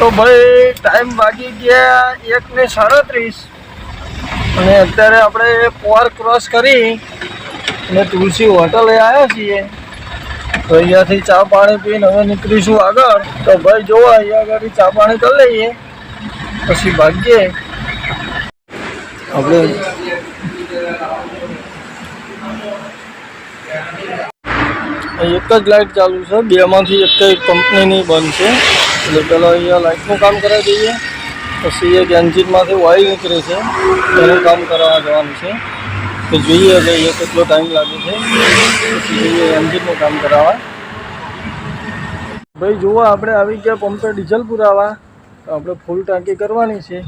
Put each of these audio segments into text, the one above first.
તો ભાઈ ટાઈમ વાગી ગયા એક ને સાડત્રીસ. અને અત્યારે આપણે પોર ક્રોસ કરી અને તુલસી હોટલે આવ્યા છીએ. તો અહીંયાથી ચા પાણી પીને હવે નીકળીશું આગળ. તો ભાઈ જોવા અહીંયા આગળ ચા પાણી કરી લઈએ. પછી ભાગીએ. આપણે એક જ લાઇટ ચાલુ છે. બેમાંથી એક કંપનીની બંધ છે. એટલે પહેલાં અહીંયા લાઇટનું કામ કરાવી દઈએ. પછી એક એન્જિનમાંથી ઓઇલ નીકળે છે. એનું કામ કરાવવા જવાનું છે. તો જોઈએ કે એ કેટલો ટાઈમ લાગે છે. પછી જોઈએ એન્જિનનું કામ કરાવવા. ભાઈ જુઓ આપણે આવી ગયા પંપે ડીઝલ પુરાવા. તો આપણે ફૂલ ટાંકી કરવાની છે.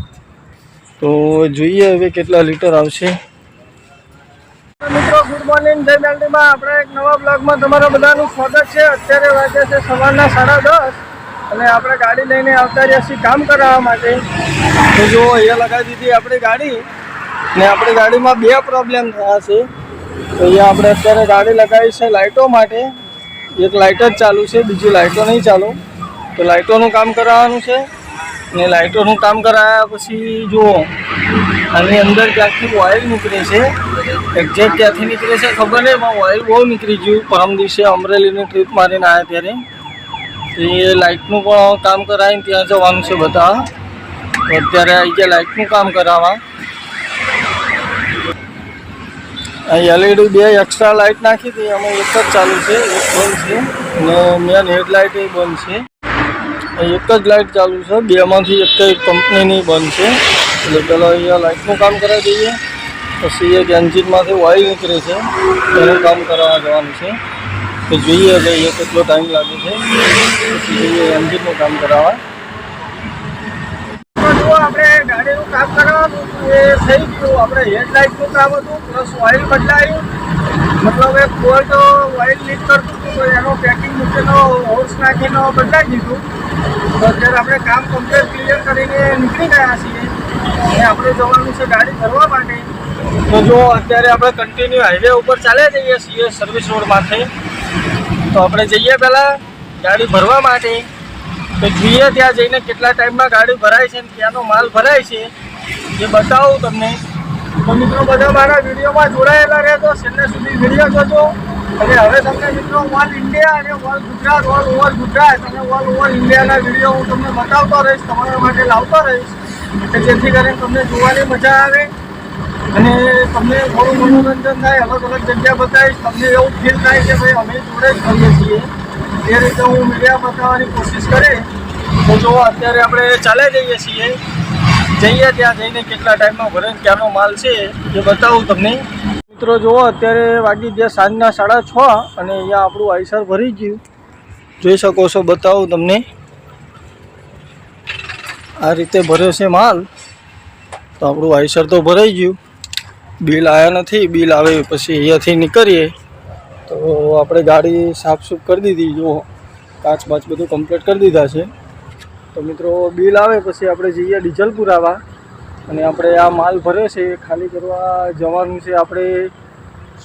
તો જોઈએ હવે કેટલા લીટર આવશે. મિત્રો ગુડ મોર્નિંગ જય મેલડીમાં. આપણે એક નવા બ્લોગમાં તમારા બધાનું સ્વાગત છે. અત્યારે વાગ્યા છે સવારના સાડા દસ. અને આપણે ગાડી લઈને આવતા રહ્યા છીએ કામ કરાવવા માટે. તો જો અહીંયા લગાવી દીધી આપણી ગાડી ને આપણી ગાડીમાં બે પ્રોબ્લેમ થયા છે. તો અહીંયા આપણે અત્યારે ગાડી લગાવી છે લાઇટો માટે. એક લાઇટ જ ચાલુ છે, બીજી લાઇટો નહીં ચાલુ. તો લાઇટોનું કામ કરાવવાનું છે ને લાઇટોનું કામ કરાવ્યા પછી જુઓ, આની અંદર ક્યાંકથી ઓઇલ નીકળે છે. એક્ઝેક્ટ ક્યાંથી નીકળે છે ખબર નહીં, પણ ઓઇલ બહુ નીકળી ગયું પરમ દિવસે અમરેલીની ટ્રીપ મારીને આવ્યા ત્યારે. એ લાઇટનું પણ કામ કરાવીને ત્યાં જવાનું છે બધા. અત્યારે આવી ગયા લાઇટનું કામ કરાવવા. અહીં એલઈડી બે એક્સ્ટ્રા લાઇટ નાખી હતી અમે એક જ ચાલુ છે, એક બંધ છે, અને મેન હેડલાઇટ એ બંધ છે. એક જ લાઇટ ચાલુ છે, બેમાંથી એક કંપનીની બંધ છે. એટલે પહેલાં અહીંયા લાઇટનું કામ કરાવી દઈએ, પછી એક એન્જિનમાંથી ઓઇલ નીકળે છે, એનું કામ કરાવવા જવાનું છે. તો જોઈએ કે એ કેટલો ટાઈમ લાગે છે. પછી જોઈએ એન્જિનનું કામ કરાવવા. આપણે ગાડીનું કામ કરાવવાનું એ થઈ ગયું. આપણે હેડલાઇટનું કામ હતું પ્લસ ઓઇલ બદલાયું. મતલબ એક બોલ્ટ ઓઇલ લીક કરતું હતું તો એનો પેકિંગ મૂકેલો હોર્સ નાખીનો બદલાઈ દીધું. તો અત્યારે આપણે કામ કમ્પ્લીટ ક્લિયર કરીને નીકળી ગયા છીએ. અને આપણે જવાનું છે ગાડી ભરવા માટે. તો જો અત્યારે આપણે કન્ટિન્યુ હાઈવે ઉપર ચાલ્યા જઈએ છીએ સર્વિસ રોડમાંથી તો આપણે જઈએ પહેલાં ગાડી ભરવા માટે. તો જોઈએ ત્યાં જઈને કેટલા ટાઈમમાં ગાડી ભરાય છે અને ત્યાંનો માલ ભરાય છે, એ બતાવું તમને. તો મિત્રો બધા મારા વિડીયોમાં જોડાયેલા રહેજો. છેલ્લે સુધી વીડિયો જોજો. અને હવે તમને મિત્રો ઓલ ઇન્ડિયા અને all Gujarat all over Gujarat અને ઓલ ઓવર ઇન્ડિયાના વીડિયો હું તમને બતાવતો રહીશ, તમારા માટે લાવતો રહીશ. કે જેથી કરીને તમને જોવાની મજા આવે. અને તમને થોડું મનોરંજન થાય, અલગ અલગ જગ્યા બતાવીશ, તમને એવું ફીલ થાય કે ભાઈ અમે જોડે જ કરીએ છીએ. એ રીતે હું મીડિયા બતાવવાની કોશિશ કરે તો જો અત્યારે આપણે ચાલે જઈએ છીએ. જઈએ ત્યાં જઈને કેટલા ટાઈમમાં ભરે ક્યાંનો માલ છે, એ બતાવું તમને. મિત્રો જુઓ અત્યારે વાગી ગયા સાંજના સાડા છ અને અહીંયા આપણું આઈસર ભરી ગયું. જોઈ શકો છો, બતાવું તમને. આ રીતે ભર્યો છે માલ. તો આપણું આઈસર તો ભરાઈ ગયું. બિલ આવ્યા નથી, બિલ આવે પછી અહીંયાથી નીકળીએ. તો આપણે ગાડી સાફસૂફ કરી દીધી જુઓ કાચ બાચ બધું કમ્પ્લીટ કરી દીધા છે. તો મિત્રો, બિલ આવે પછી આપણે જઈએ ડીઝલ પુરાવા અને આપણે આ માલ ભર્યો છે, ખાલી કરવા જવાનું છે આપણે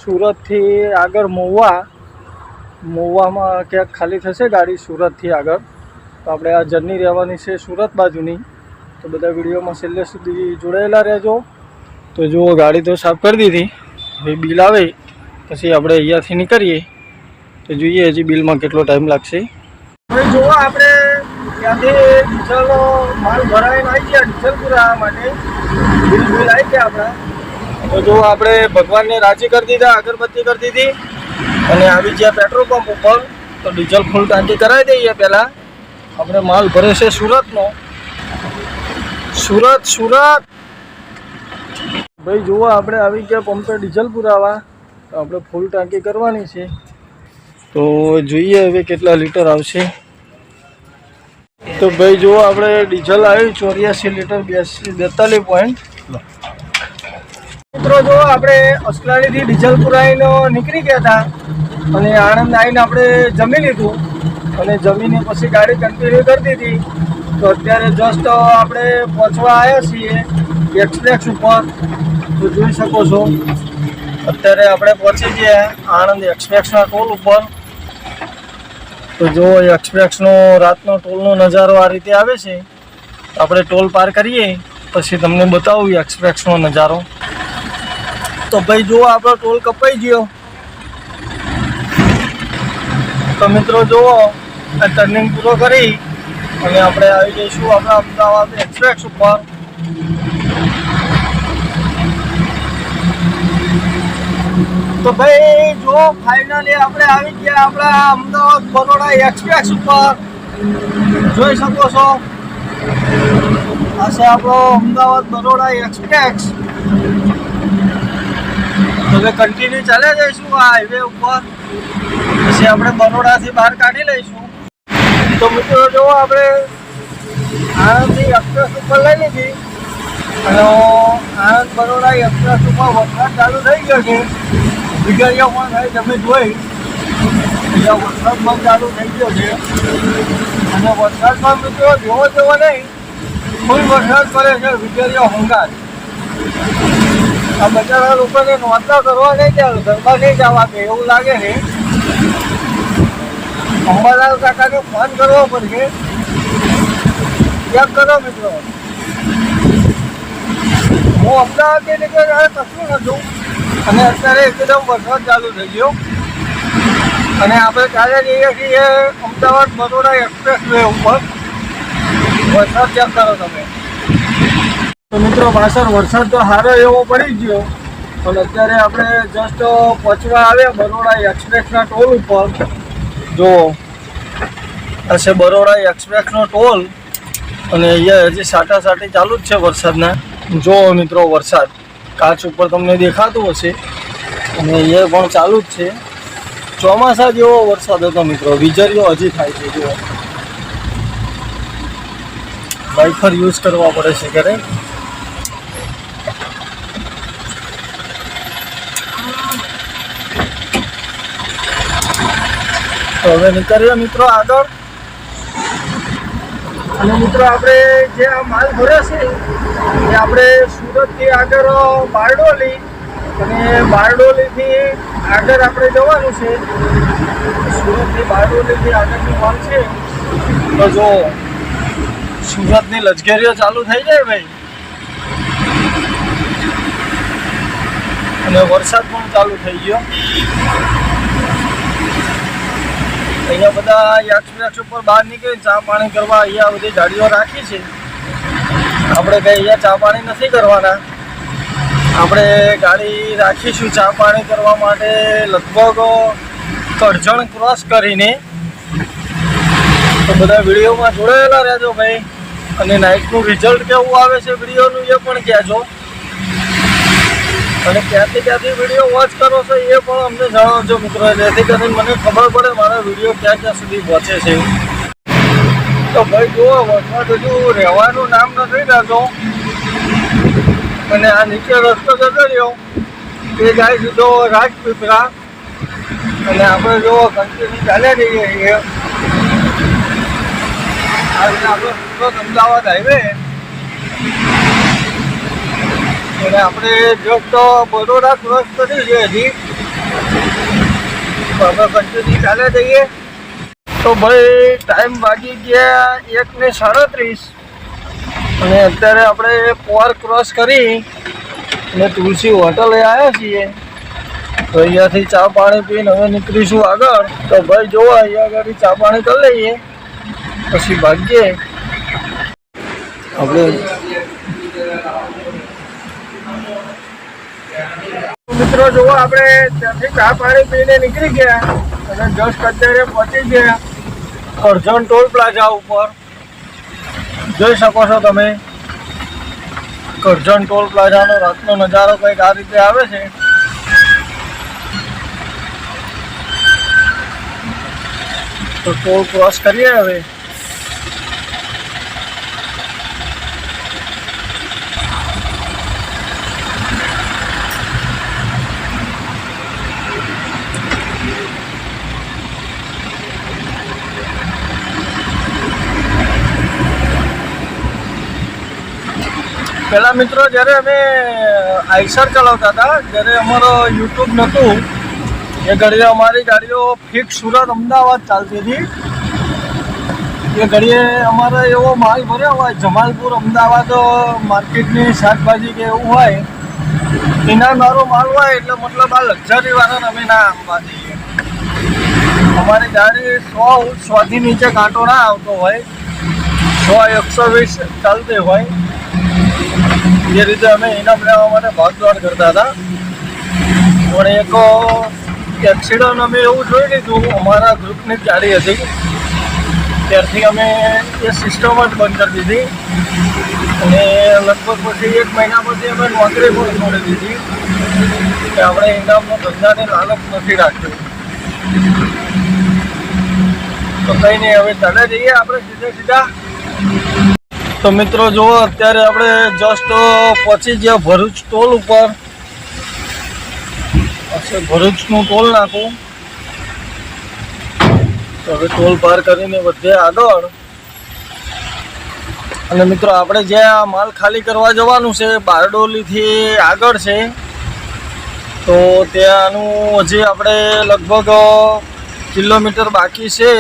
સુરતથી આગળ મહુવા. મહુવામાં ક્યાંક ખાલી થશે ગાડી સુરતથી આગળ. તો આપણે આ જર્ની રહેવાની છે સુરત બાજુની. તો બધા વિડીયોમાં છેલ્લે સુધી જોડાયેલા રહેજો. તો જુઓ ગાડી તો સાફ કરી દીધી. હવે બિલ આવે પછી આપણે અહીંયાથી નીકળીએ. તો જોઈએ હજી બિલમાં કેટલો ટાઈમ લાગશે. હવે જુઓ આપણે ત્યાંથી ડીઝલ માલ ભરાવીને આવી ગયા ડીઝલ પૂરા માટે. બિલ બિલ આવી ગયા આપણા. તો જો આપણે ભગવાનને રાજી કરી દીધા અગરબત્તી કરી દીધી. અને આવી ગયા પેટ્રોલ પંપ ઉપર. તો ડીઝલ ફૂલ ટાંકી કરાવી દઈએ પહેલાં. આપણે માલ ભરે છે સુરતનો. સુરત સુરત! ભાઈ, જુઓ આપણે આવી ગયા પંપે ડીઝલ પુરાવા. તો આપણે ફૂલ ટાંકી કરવાની છે. તો જોઈએ હવે કેટલા લીટર આવશે. તો ભાઈ, જુઓ આપણે ડીઝલ આવ્યું ચોર્યાસી લીટર બ્યાસી બેતાલીસ પોઈન્ટ મિત્રો જો આપણે અસલાણીથી ડીઝલ પુરાવીને નીકળી ગયા હતા. અને આણંદ આવીને આપણે જમી લીધું. અને જમીને પછી ગાડી કન્ટિન્યુ કરી દીધી તો અત્યારે જસ્ટ આપણે પહોંચવા આવ્યા છીએ એક્સપ્રેસ ઉપર. તો જોઈ શકો છો. અત્યારે આપણે પહોંચી ગયા આણંદ એક્સપ્રેસના ટોલ ઉપર. તો જો એક્સપ્રેસનો રાતનો ટોલનો નજારો આ રીતે આવે છે. આપણે ટોલ પાર કરીએ, પછી તમને બતાવું એક્સપ્રેસનો નજારો. તો ભાઈ જુઓ આપણો ટોલ કપાઈ ગયો. તો મિત્રો જુઓ, આ ટર્નિંગ પૂરો કરી અને આપણે આવી જઈશું આપણા અમદાવાદ એક્સપ્રેસ ઉપર. તો ભાઈ, જો ફાઇનલી આપણે આવી ગયા આપણા અમદાવાદ બરોડા એક્સપ્રેસ ઉપર. જોઈ શકો છો. આ છે આપણો અમદાવાદ બરોડા એક્સપ્રેસ હવે કન્ટિન્યુ ચાલે જઈશું આ હાઈવે ઉપર? પછી આપણે બરોડાથી બહાર કાઢી લઈશું. તો મિત્રો, જો આપણે આણંદથી એક્સપ્રેસ ઉપર લઈ લીધી. અને આણંદ બરોડા એક્સપ્રેસ ઉપર વરસાદ ચાલુ થઈ ગયો છે. વીજળીઓ પણ થાય તમે જોઈ. બીજા વરસાદ પણ ચાલુ થઈ ગયો છે. અને વરસાદમાં મિત્રો જોવો જોવો નહીં. ફૂલ વરસાદ પડે છે વીજળીઓ હંગાત. આ બચારા લોકોને નોંધતા કરવા નહીં ઘરમાં નહીં જવા કે એવું લાગે છે. અંબાલાલ કાકાને ફોન કરવો પડશે. ચેક કરો મિત્રો? હું અમદાવાદથી નીકળ્યો કશું નહોતું અને અત્યારે એકદમ વરસાદ ચાલુ થઈ ગયો. અને આપણે ચાલે જઈએ છીએ અમદાવાદ બરોડા એક્સપ્રેસ વે ઉપર. વરસાદ ચેક કરો તમે? તો મિત્રો પાછળ વરસાદ તો સારો એવો પડી ગયો. પણ અત્યારે આપણે જસ્ટ પહોંચવા આવ્યા બરોડા એક્સપ્રેસના ટોલ ઉપર. જો હશે બરોડા એક્સપ્રેસનો ટોલ. અને અહીંયા હજી સાટા સાટી ચાલુ જ છે વરસાદના. જો મિત્રો વરસાદ. કાચ ઉપર તમને દેખાતું હશે. અને એ પણ ચાલુ જ છે. ચોમાસા જેવો વરસાદ હતો મિત્રો. વીજળીઓ હજી થાય છે, જુઓ. વાઇફર યુઝ કરવા પડે છે ઘરે. તો હવે નીકળીએ મિત્રો આગળ. અને મિત્રો, આપણે જે આ માલ ભરે છે એ આપણે સુરતથી આગળ બારડોલી અને બારડોલીથી આગળ આપણે જવાનું છે. સુરતથી બારડોલીથી આગળની વાત છે. તો જો, સુરતની લશ્કરીઓ ચાલુ થઈ જાય ભાઈ. અને વરસાદ પણ ચાલુ થઈ ગયો. અહીંયા બધા એક્સપ્રેસ ઉપર બહાર નીકળી ચા પાણી કરવા અહીંયા બધી ગાડીઓ રાખી છે. આપણે કઈ અહીંયા ચા પાણી નથી કરવાના. આપણે ગાડી રાખીશું ચા પાણી કરવા માટે લગભગ કરજણ ક્રોસ કરીને. તો બધા વિડીયોમાં જોડાયેલા રહેજો ભાઈ. અને નાઇટનું રિઝલ્ટ કેવું આવે છે વિડીયોનું એ પણ કહેજો. અને ક્યાંથી ક્યાંથી વીડિયો વોચ કરો છો એ પણ અમને જણાવજો મિત્રો. જેથી કરીને મને ખબર પડે મારા વીડિયો ક્યાં ક્યાં સુધી પહોંચે છે. તો ભાઈ જુઓ વરસાદ હજુ રહેવાનું નામ નથી લેતો અને આ નીચે રસ્તો જતો રહ્યો. એ જાય સીધો રાજપીપળા. અને આપણે જો કન્ટિન્યુ ચાલે રહીએ છીએ આપણો સુરત અમદાવાદ હાઈવે અને આપણે જસ્ટ બરોડા ક્રોસ કરી છે હજી. આપણે કન્ટિન્યુ ચાલે જઈએ. તો ભાઈ ટાઈમ વાગી ગયા એક ને સાડત્રીસ. અને અત્યારે આપણે પોર ક્રોસ કરી અને તુલસી હોટલે આવ્યા છીએ. તો અહીંયાથી ચા પાણી પીને હવે નીકળીશું આગળ. તો ભાઈ જોવો, અહીંયા આગળ ચા પાણી કરી લઈએ. પછી ભાગીએ. આપણે મિત્રો જોવો, આપણે ત્યાંથી ચા પાણી પીને નીકળી ગયા. અને જસ્ટ અત્યારે પહોંચી ગયા. કરજણ ટોલ પ્લાઝા ઉપર જોઈ શકો છો તમે. કરજણ ટોલ પ્લાઝાનો રાતનો નજારો કંઈક આ રીતે આવે છે. તો ટોલ ક્રોસ કરીએ હવે. પહેલા મિત્રો જ્યારે અમે આઈસર ચલાવતા હતા, જ્યારે અમારો યુટ્યુબ નહોતું, એ ઘડીએ અમારી ગાડીઓ ફિક્સ સુરત અમદાવાદ ચાલતી હતી. એ ઘડીએ અમારે એવો માલ ભર્યો હોય, જમાલપુર અમદાવાદ માર્કેટની શાકભાજી કે એવું હોય, એના મારો માલ હોય એટલે મતલબ આ લક્ઝરી વાળાને અમે ના આપવા દઈએ. અમારી ગાડી સો સોથી નીચે કાંટો ના આવતો હોય, સો એકસો વીસ ચાલતી હોય. એ રીતે અમે ઇનામ લેવા માટે ભાગદોડ કરતા હતા. પણ એક એક્સિડન્ટ અમે એવું જોઈ લીધું, અમારા ગ્રુપની જ ગાડી હતી. ત્યારથી અમે એ સિસ્ટમ જ બંધ કરી દીધી. અને લગભગ પછી એક મહિના પછી અમે નોકરી પણ છોડી દીધી. કે આપણે ઇનામનો ધંધાને લાલચ નથી રાખ્યો તો કંઈ નહીં, હવે ચાલે જઈએ આપણે સીધે સીધા. તો મિત્રો જુઓ અત્યારે આપણે જસ્ટ પહોંચી ગયા ભરૂચ ટોલ ઉપર. ભરૂચનું ટોલ નાખું. તો હવે ટોલ પાર કરીને વધે આગળ. અને મિત્રો આપણે જે આ માલ ખાલી કરવા જવાનું છે, બારડોલીથી આગળ છે, તો ત્યાંનું હજી આપણે લગભગ કિલોમીટર બાકી છે.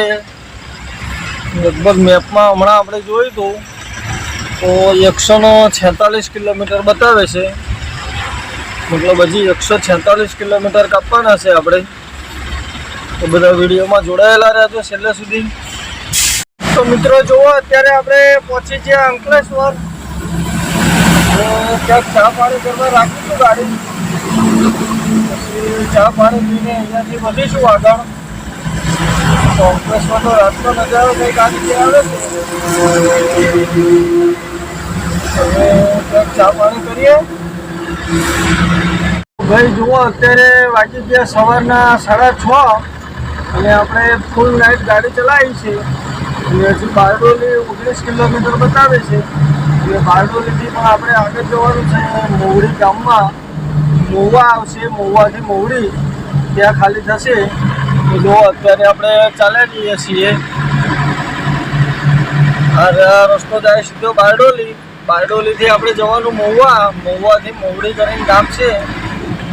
લગભગ મેપમાં હમણાં આપણે જોયું હતું. તો એકસો ને છેતાલીસ કિલોમીટર બતાવે છે. મતલબ હજી એકસો છેતાલીસ કિલોમીટર કાપવાના છે આપણે. તો બધા વિડીયોમાં જોડાયેલા રહેજો છેલ્લે સુધી. તો મિત્રો જુઓ, અત્યારે આપણે પહોંચી ગયા અંકલેશ્વર. ક્યાંક ચા પાણી કરવા રાખીશું ગાડી. પછી ચા પાણી પીને અહીંયાથી વધીશું આગળ. તો અંકલેશ્વર તો રાતનો નજારો કંઈક આવી આવે છે. હવે ચા કરીએ. ભાઈ, જુઓ, અત્યારે વાગી ગયા સવારના સાડા છ અને આપણે ફૂલ નાઇટ ગાડી ચલાવી છે. અને હજી બારડોલી ઓગણીસ કિલોમીટર બતાવે છે. અને બારડોલીથી પણ આપણે આગળ જવાનું છે મોવડી ગામમાં. મોવા આવશે, મોવાથી મોવડી ત્યાં ખાલી થશે. તો જુઓ, અત્યારે આપણે ચાલ્યા જઈએ છીએ. આ રસ્તો જાય સીધો બારડોલી. બારડોલીથી આપણે જવાનું મહુવા. મહુવાથી મોવડી કરીને ગામ છે.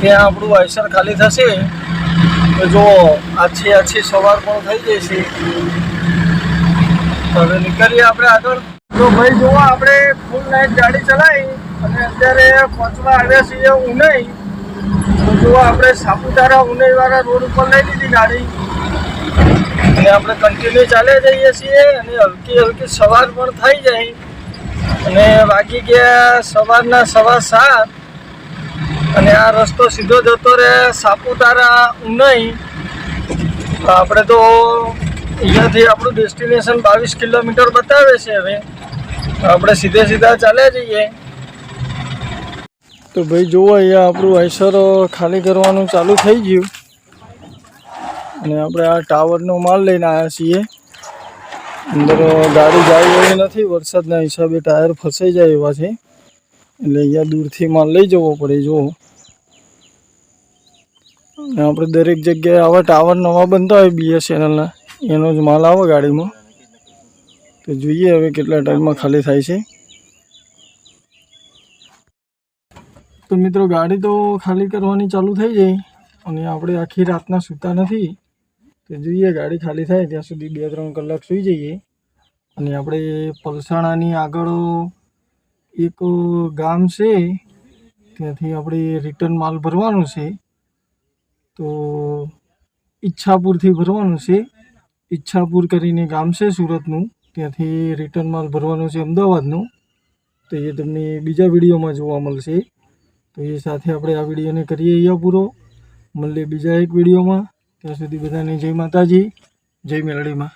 ત્યાં આપણું વાયસર ખાલી થશે. તો જો આછી આછી સવાર પણ થઈ જશે હવે નીકળીએ આપણે આગળ. તો ભાઈ જુઓ, આપણે ફૂલ નાઇટ ગાડી ચલાવી અને અત્યારે પહોંચવા આવ્યા છીએ ઉનાઈ. તો જુઓ, આપણે સાપુતારા ઉનાઈવાળા રોડ ઉપર લઈ લીધી ગાડી. અને આપણે કન્ટિન્યુ ચાલે જઈએ છીએ અને હલકી હલકી સવાર પણ થઈ જાય. અને વાગી ગયા સવારના સવા સાત. અને આ રસ્તો સીધો જતો રહે સાપુતારા ઉનાઈ. આપણે તો અહીંયાથી આપણું ડેસ્ટિનેશન બાવીસ કિલોમીટર બતાવે છે હવે. આપણે સીધે સીધા ચાલ્યા જઈએ. તો ભાઈ જુઓ અહીંયા આપણું આઈસર ખાલી કરવાનું ચાલુ થઈ ગયું. અને આપણે આ ટાવરનો માલ લઈને આવ્યા છીએ. અંદર ગાડી જાય એવી નથી, વરસાદના હિસાબે ટાયર ફસાઈ જાય એવા છે એટલે અહીંયા દૂરથી માલ લઈ જવો પડે જો આપણે દરેક જગ્યાએ આવા ટાવર નવા બનતા હોય બીએસએનએલના, એનો જ માલ આવે ગાડીમાં. તો જોઈએ હવે કેટલા ટાઈમમાં ખાલી થાય છે. તો મિત્રો, ગાડી તો ખાલી કરવાની ચાલુ થઈ જાય અને આપણે આખી રાતના સૂતા નથી. તો જોઈએ, ગાડી ખાલી થાય ત્યાં સુધી બે ત્રણ કલાક સૂઈ જઈએ. અને આપણે પલસાણાની આગળ એક ગામ છે, ત્યાંથી આપણે રિટર્ન માલ ભરવાનું છે. તો ઈચ્છાપુરથી ભરવાનું છે. ઈચ્છાપુર કરીને ગામ છે સુરતનું, ત્યાંથી રિટર્ન માલ ભરવાનું છે અમદાવાદનું. તો એ તમને બીજા વિડીયોમાં જોવા મળશે. તો એ સાથે આપણે આ વિડીયોને કરીએ અહીંયા પૂરો. મળીએ બીજા એક વિડીયોમાં. ત્યાં સુધી બધાને જય માતાજી જય મેલડીમાં.